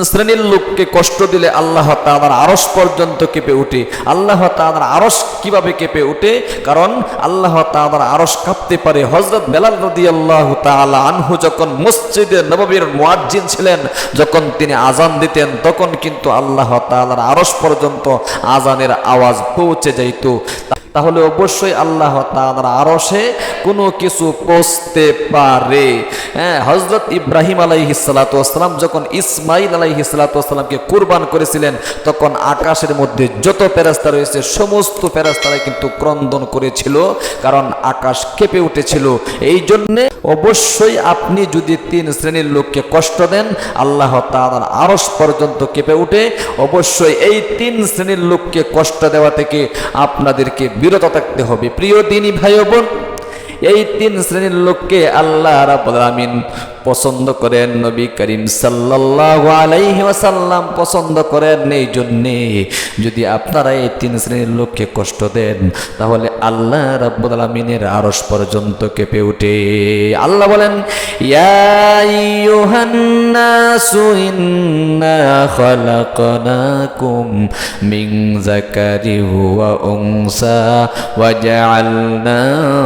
শ্রেণির লোককে কষ্ট দিলে আল্লাহ তাআলার আরস পর্যন্ত কেঁপে উঠে। আল্লাহ তাআলার আরস কীভাবে কেঁপে উঠে? কারণ আল্লাহ তাআলার আরস কাঁপতে পারে। হজরত বেলাল রাদিয়াল্লাহু তাআলা আনহু যখন মসজিদে নববীর মুয়াজ্জিন ছিলেন, যখন তিনি আজান দিতেন, তখন কিন্তু আল্লাহ তাআলার আরস পর্যন্ত আজানের আওয়াজ পৌঁছে যাইত। তাহলে অবশ্যই আল্লাহ তাআলার আরশে কোনো কিছু পৌঁছতে পারে। হ্যাঁ হজরত ইব্রাহিম আলাইহিস সালাতু ওয়াসসালাম যখন ইসমাইল আলাইহিস সালাতু ওয়াসসালামকে কুরবান করেছিলেন, তখন আকাশের মধ্যে যত ফেরেশতা রয়েছে, সমস্ত ফেরেশতারা কিন্তু ক্রন্দন করেছিল, কারণ আকাশ কেঁপে উঠেছিল। এই জন্যে অবশ্যই আপনি যদি তিন শ্রেণির লোককে কষ্ট দেন, আল্লাহ তাআলার আরশ পর্যন্ত কেঁপে উঠে, অবশ্যই এই তিন শ্রেণির লোককে কষ্ট দেওয়া থেকে আপনাদেরকে বিরত থাকতে হবে। প্রিয় দিনই ভাই বোন এই তিন শ্রেণির লোককে আল্লাহ রাবুল আমিন পছন্দ করেন নবী করিম সাল্লাল্লাহু আলাইহি ওয়াসাল্লাম, পছন্দ করেন এই জন্যে যদি আপনারা এই তিন শ্রেণির লোককে কষ্ট দেন, তাহলে আল্লাহ রাব্বুল আমিনের আরশ পর্যন্ত কেঁপে ওঠে। আল্লাহ বলেন জাআলনাকুম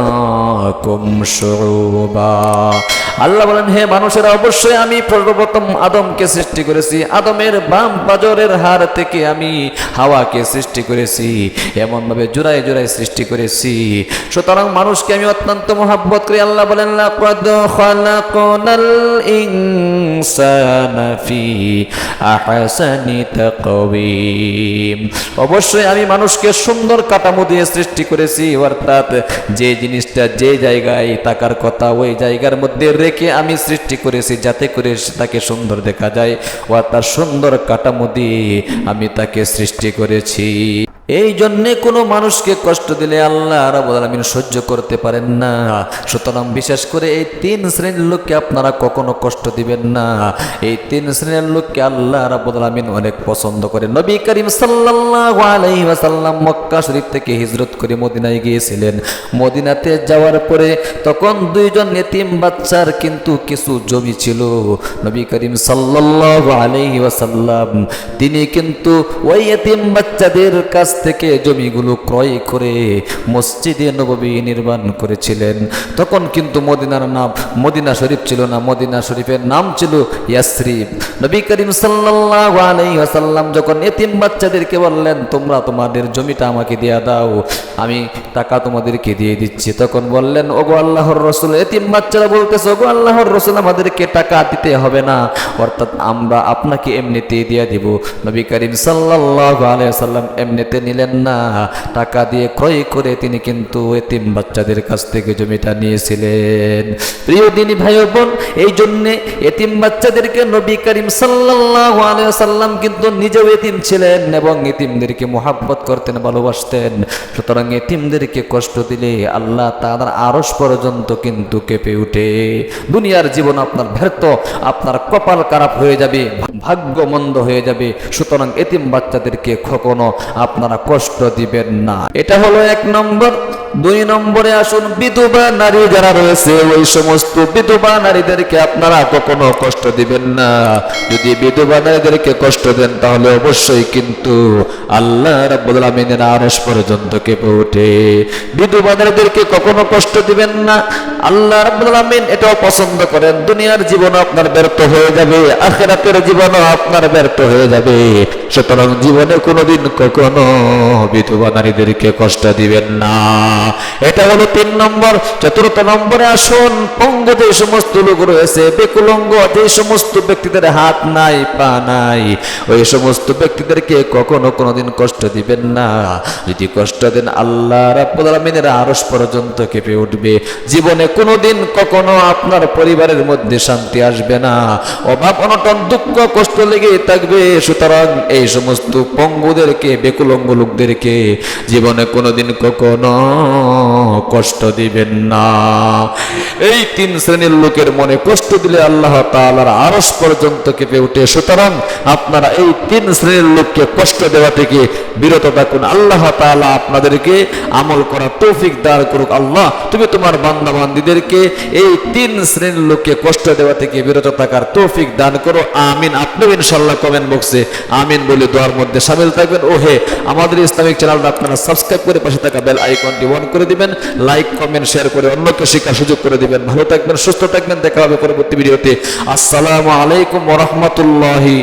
আল্লাহ বলেন, হে মানুষেরা অবশ্যই আমি সর্বপ্রথম আদমকে সৃষ্টি করেছি। আদমের বাম পাজরের হার থেকে আমি হাওয়াকে সৃষ্টি করেছি। এমনভাবে জোড়ায় জোড়ায় সৃষ্টি করেছি। সুতরাং মানুষকে আমি অত্যন্ত মহাব্বত করি। আল্লাহ বলেন, লাকাদ খালাকনাল ইনসানা ফি আহসানি তাকওয়িম। অবশ্যই আমি মানুষকে সুন্দর কাঠামো দিয়ে সৃষ্টি করেছি। অর্থাৎ যে জিনিসটা যে জায়গায় থাকার কথা, ওই জায়গার মধ্যে রেখে আমি সৃষ্টি করেছি যাতে করে তাকে সুন্দর দেখা যায়। ও তার সুন্দর কাঠামো দিয়ে আমি তাকে সৃষ্টি করেছি। এই জন্যে কোনো মানুষকে কষ্ট দিলে আল্লাহ রাব্বুল আলামিন সহ্য করতে পারেন না। সুতরাং বিশেষ করে এই তিন শ্রেণির লোককে আপনারা কখনো কষ্ট দিবেন না। এই তিন শ্রেণির লোককে আল্লাহ রাব্বুল আলামিন অনেক পছন্দ করে। নবী করিম সাল্লাল্লাহু আলাইহি ওয়াসাল্লাম মক্কা শরীফ থেকে হিজরত করে মদিনায় গিয়েছিলেন। মদিনাতে যাওয়ার পরে তখন দুইজন এতিম বাচ্চার কিন্তু কিছু জমি ছিল। নবী করিম সাল্লাল্লাহু আলাইহি তিনি কিন্তু ওই এতিম বাচ্চাদের কাছ থেকে জমিগুলো ক্রয় করে মসজিদে নববী নির্মাণ করেছিলেন। তখন কিন্তু মদিনার নাম, মদিনা শরীফ ছিল না, মদিনা শরীফের নাম ছিল ইয়াসরিফ নবী করিম আলাইহি যখন এতিম বাচ্চাদেরকে বললেন, তোমরা তোমাদের জমিটা আমাকে দিয়ে দাও, আমি টাকা তোমাদেরকে দিয়ে দিচ্ছি। তখন বললেন, ওগো আল্লাহর রসুল, এতিম বাচ্চারা বলতেছে, ওগো আল্লাহর রসুল, আমাদেরকে টাকা দিতে হবে না। অর্থাৎ আমরা আপনাকে এমনিতেই দিয়ে দিব। নবী করিম সাল্লাল্লাহু আলাইহি ওয়াসাল্লাম এমনিতে নিলেন না। টাকা দিয়ে ক্রয় করে তিনি কিন্তু এতিম বাচ্চাদের কাছ থেকে জমিটা নিয়েছিলেন। প্রিয় দিনী ভাই বোন এই জন্যে এতিম বাচ্চাদেরকে নবী করিম সাল্লাল্লাহু আলাইহি ওয়াসাল্লাম কিন্তু নিজেও এতিম ছিলেন এবং এতিমদেরকে মোহাব্বত করতেন, ভালোবাসতেন। সুতরাং এতিমদেরকে কষ্ট দিলে আল্লাহ তাআলার আরশ পর্যন্ত কিন্তু কেঁপে উঠে দুনিয়ার জীবন আপনার ব্যর্থ, আপনার কপাল খারাপ হয়ে যাবে ভাগ্য মন্দ হয়ে যাবে। সুতরাং এতিম বাচ্চাদেরকে কখনো আপনারা কষ্ট দিবেন না। এটা হলো এক নম্বর। দুই নম্বরে আসুন, বিধবা নারী যারা রয়েছে, ওই সমস্ত বিধবা নারীদেরকে আপনারা কখনো কষ্ট দিবেন না। যদি বিধবা নারীদেরকে কষ্ট দেন, তাহলে অবশ্যই কিন্তু আল্লাহ রাব্বুল আমিনের পর্যন্ত কেঁপে ওঠে। বিধবা নারীদেরকে কখনো কষ্ট দিবেন না। আল্লাহ রাব্বুল এটাও পছন্দ করেন, দুনিয়ার জীবন আপনার ব্যর্থ হয়ে যাবে, আখেরাতের জীবনও আপনার ব্যর্থ হয়ে যাবে। সুতরাং জীবনে কোনোদিন কখনো বিধবা নারীদেরকে কষ্ট দিবেন না। এটা হলো তিন নম্বর। চতুর্থ নম্বরে আসুন। পঙ্গ যে সমস্ত লোক রয়েছে, বেকুলঙ্গ যে সমস্ত ব্যক্তিদের হাত নাই, পা নাই, ওই সমস্ত ব্যক্তিদেরকে কখনো কোনোদিন কষ্ট দিবেন না। যদি কষ্ট দেন আল্লাহ রাব্বুল আরশ পর্যন্ত কেঁপে উঠবে। জীবনে কোনোদিন কখনো আপনার পরিবারের মধ্যে শান্তি আসবে না। অভাব, অনটন, দুঃখ, কষ্ট লেগে থাকবে। সুতরাং এই সমস্ত পঙ্গুদেরকে, বেকুলঙ্গ লোকদেরকে জীবনে কোনোদিন কখনো কষ্ট দিবেন না। এই তিন শ্রেণির লোকের মনে কষ্ট দিলে আল্লাহ তাআলার আরশ পর্যন্ত কেঁপে উঠে সুতরাং আপনারা এই তিন শ্রেণির লোককে কষ্ট দেওয়া থেকে বিরত থাকুন। আল্লাহ তাআলা আপনাদেরকে আমল করার তৌফিক দান করুক। আল্লাহ, তুমি তোমার বান্দা বান্দিদেরকে এই তিন শ্রেণির লোককে কষ্ট দেওয়া থেকে বিরত থাকার তৌফিক দান করো। আমিন। আপনিও ইনশাল্লাহ কমেন্ট বক্সে আমিন বলে দোয়ার মধ্যে সামিল থাকবেন। ও হে আমাদের ইসলামিক চ্যানেলটা আপনারা সাবস্ক্রাইব করে পাশে থাকা বেল আইকনটি অন করে দিবেন লাইক কমেন্ট শেয়ার করে অন্যকে শেখার সুযোগ করে দিবেন। ভালো থাকবেন, সুস্থ থাকবেন, দেখা হবে পরবর্তী ভিডিওতে। আসসালামু আলাইকুম ওরহমতুল্লাহি